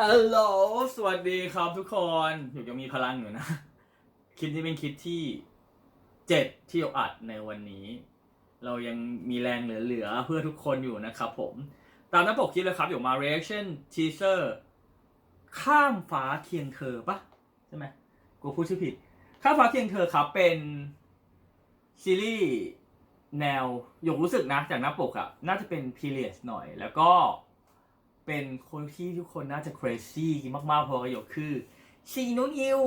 ฮัลโหล สวัสดีครับทุกคนอยู่ยังมีพลังอยู่นะ คลิปนี้เป็นคลิปที่เจ็ดที่เราอัดในวันนี้ เรายังมีแรงเหลือๆเพื่อทุกคนอยู่นะครับผม ตามหน้าปกคลิปเลยครับเดี๋ยวมา reaction teaser ข้ามฟ้าเคียงเธอปะใช่ไหมกูพูดชื่อผิด ข้ามฟ้าเคียงเธอครับเป็นซีรีส์แนวหยกรู้สึกนะจากหน้าปกอะน่าจะเป็น period หน่อยแล้วก็ เป็นคนที่ทุกคนน่าจะ crazy มากๆเพราะกระโยกคือชีนุนิว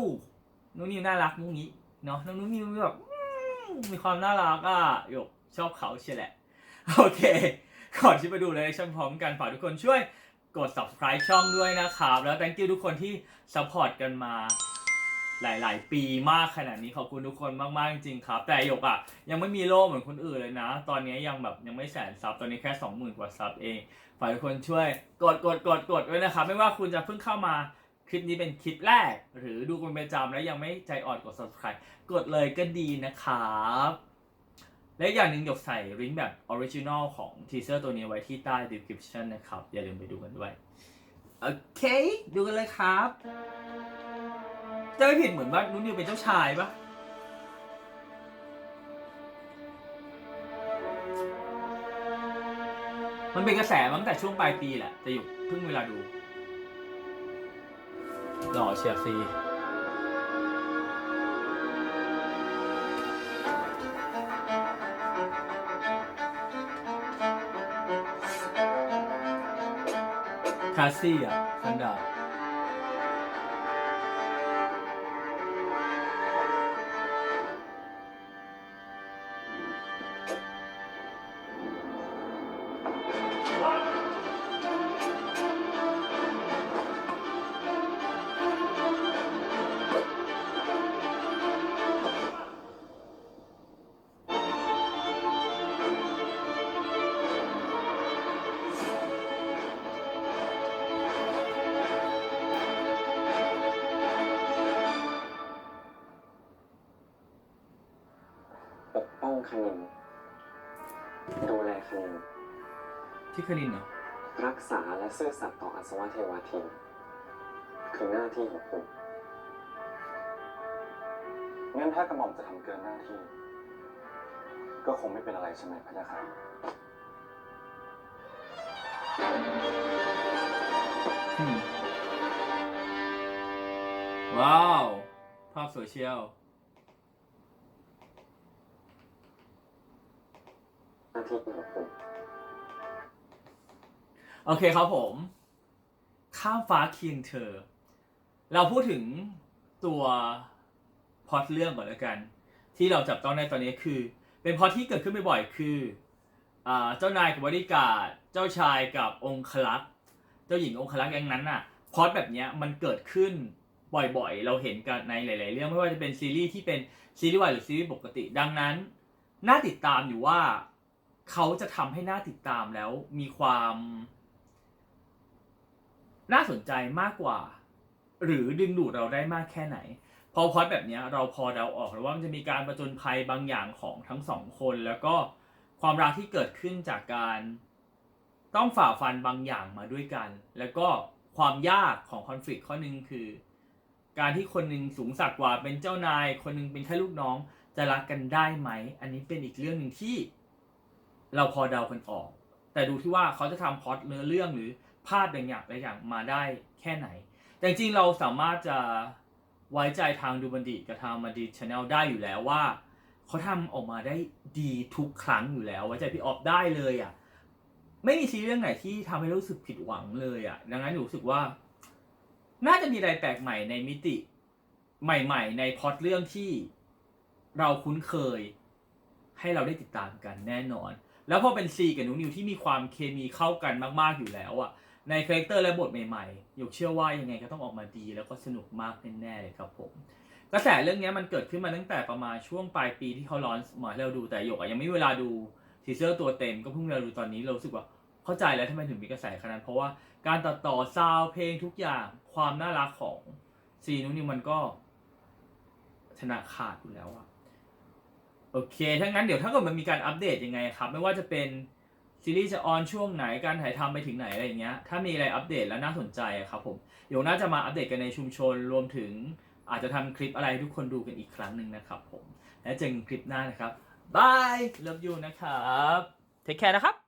นุนิวน่ารักมุ้งนี้เนาะน้องนุนิวแบบมีความน่ารักอะหยกชอบเขาเชียแหละ โอเค ก่อนที่ไปดูเลยชั่นพร้อมกันฝากทุกคนช่วยกด subscribe ช่องด้วยนะครับ แล้ว thank you ทุกคนที่ support กันมา หลาย ๆ ปีมากขนาดนี้ขอบคุณทุกคนมาก ๆ จริงครับ แต่หยกอะยังไม่มีโล่เหมือนคนอื่นเลยนะ ตอนนี้ยังแบบยังไม่แสนซับตอนนี้แค่20,000กว่าซับเองฝากทุกคนช่วยกดกดกดกดไว้นะครับ ไม่ว่าคุณจะเพิ่งเข้ามาคลิปนี้เป็นคลิปแรก หรือดูเป็นประจำแล้วยังไม่ใจอ่อนกด subscribe กดเลยก็ดีนะครับ และอีกอย่างหนึ่งหยกใส่ลิงก์แบบออริจินอลของทีเซอร์ตัวนี้ไว้ที่ใต้ description นะครับ อย่าลืมไปดูกันด้วย โอเค ดูกันเลยครับ จะไม่ผิดเหมือนว่านุ่นนิวเป็นเจ้าชายปะมันเป็นกระแสมาตั้งแต่ช่วงปลายปีแหละ แต่อยู่เพิ่งเวลาดูหล่อเชียร์ซีคาซี่อะฟันดา ดูแลคณินที่คณินเหรอ รักษาและซื่อสัตย์ต่ออัศวะเทวาทิน คือหน้าที่ของคุณงั้นถ้ากระหม่อมจะทำเกินหน้าที่ ก็คงไม่เป็นอะไรใช่ไหมพระยาค่ะอืมว้าว ภาพสวยเชียว โอเคครับผม ข้ามฟ้าเคียงเธอ เราพูดถึงตัวพอตเรื่องก่อนแล้วกัน ที่เราจับต้องได้ตอนนี้คือ เป็นพอตที่เกิดขึ้นบ่อยๆคืออเจ้านายกับบริการเจ้าชายกับองคลักษ์เจ้าหญิงองคลักษ์อย่างนั้นน่ะพอตแบบนี้มันเกิดขึ้นบ่อยๆ เราเห็นกันในหลาย ๆ เรื่องไม่ว่าจะเป็นซีรีส์ที่เป็นซีรีส์วายหรือซีรีส์ปกติ ดังนั้น น่าติดตามอยู่ว่า เขาจะทำให้น่าติดตามแล้วมีความ น่าสนใจมากกว่า หรือดึงดูดเราได้มากแค่ไหน พอพอดแบบนี้เราพอเดาออกแล้วว่ามันจะมีการประจนภัยบางอย่างของทั้งสองคน แล้วก็ความรักที่เกิดขึ้นจากการต้องฝ่าฟันบางอย่างมาด้วยกัน แล้วก็ความยากของคอน FLICT ข้อหนึ่งคือ การที่คนหนึ่งสูงสักกว่าเป็นเจ้านาย คนหนึงเป็นแค่ลูกน้องจะรักกันได้ไหม อันนี้เป็นอีกเรื่องหนึ่งที่ เราพอเดากันออก แต่ดูที่ว่าเขาจะทำพล็อตเนื้อเรื่องหรือภาพบางอย่างบางอย่างมาได้แค่ไหน แต่จริงเราสามารถจะไว้ใจทางดูบันดิกับทางมาดีชาแนลได้อยู่แล้วว่าเขาทำออกมาได้ดีทุกครั้งอยู่แล้ว ไว้ใจพี่ออฟได้เลยอะไม่มีซีรีส์เรื่องไหนที่ทำให้รู้สึกผิดหวังเลยอะดังนั้นหนูรู้สึกว่า น่าจะมีอะไรแปลกใหม่ในมิติ ใหม่ ๆ ในพล็อตเรื่องที่เราคุ้นเคย ให้เราได้ติดตามกันแน่นอน แล้วพอเป็นซีกับนุนิวที่มีความเคมีเข้ากันมากๆอยู่แล้วอะในคาแรคเตอร์และบทใหม่ๆ ยกเชื่อว่ายังไงก็ต้องออกมาดี แล้วก็สนุกมากแน่ๆเลยครับผม กระแสเรื่องนี้มันเกิดขึ้นมาตั้งแต่ประมาณช่วงปลายปีที่เขาลอนมาให้เราดูแต่หยกยังไม่มีเวลาดูทีเซอร์ตัวเต็มก็เพิ่งเราดูตอนนี้เราสึกว่าเข้าใจแล้วทำไมถึงมีกระแสขนาดนั้นเพราะว่าการตัดต่อซาวเพลงทุกอย่างความน่ารักของซีนุนิวมันก็ชนะขาดอยู่แล้วอะ โอเคทั้งนั้นเดี๋ยวถ้าเกิดมันมีการอัปเดตยังไงครับ ไม่ว่าจะเป็นซีรีส์จะออนช่วงไหนการถ่ายทำไปถึงไหนอะไรอย่างเงี้ย ถ้ามีอะไรอัปเดตแล้วน่าสนใจครับผม เดี๋ยวน่าจะมาอัปเดตกันในชุมชนรวมถึงอาจจะทำคลิปอะไรให้ทุกคนดูกันอีกครั้งหนึ่งนะครับผม แล้วเจอกันคลิปหน้านะครับบายเลิฟยูนะครับเทคแคร์นะครับ